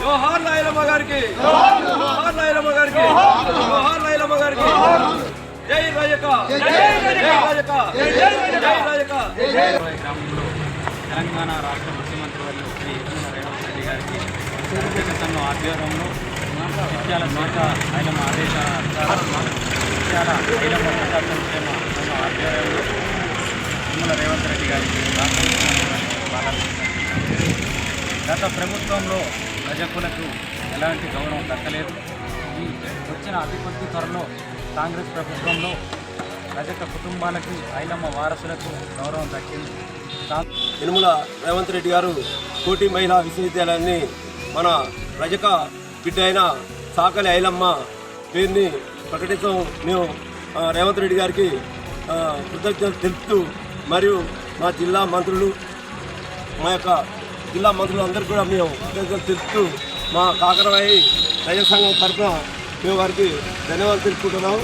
జోహార్ లాయలమ్మ గారికి జోహార్ లాయలమ్మ గారికి జోహార్ లాయలమ్మ గారికి జై రాజక జై రాజక తెలంగాణ రాష్ట్ర ముఖ్యమంత్రి వర్యులు శ్రీ రేవంత్ రెడ్డి గారికి ప్రత్యేక ఆధ్వర్యంలో నిత్యాల శాఖ ఐలమ్మ ఆదేశానుసారం నిత్యాల ఐలమ్మ ప్రజా సంక్షేమ సంఘం ఆధ్వర్యంలో యనమల రేవంత్ రెడ్డి గారికి రాష్ట్ర ముఖ్యమంత్రి గత ప్రభుత్వంలో ప్రజకులకు ఎలాంటి గౌరవం దక్కలేదు. ఈ వచ్చిన అతి త్వరలో కాంగ్రెస్ ప్రభుత్వంలో రజక కుటుంబాలకి ఐలమ్మ వారసులకు గౌరవం దక్కింది. ఇనుముల యనుమల రేవంత్ రెడ్డి గారు కోటి మహిళా విశ్వవిద్యాలయాన్ని మన రజక బిడ్డ అయిన సాకలి ఐలమ్మ పేరుని ప్రకటించడం మేము రేవంత్ రెడ్డి గారికి ఆ, కృతజ్ఞతలు తెలుపుతూ మరియు మా జిల్లా మంత్రులు మా యొక్క జిల్లా మంత్రులందరికీ కూడా మేము కృతజ్ఞతలు తెలుపుతూ మా కాకరవాయి రజ సంఘం తరఫున మేము వారికి ధన్యవాదాలు తెలుపుకుంటున్నాము.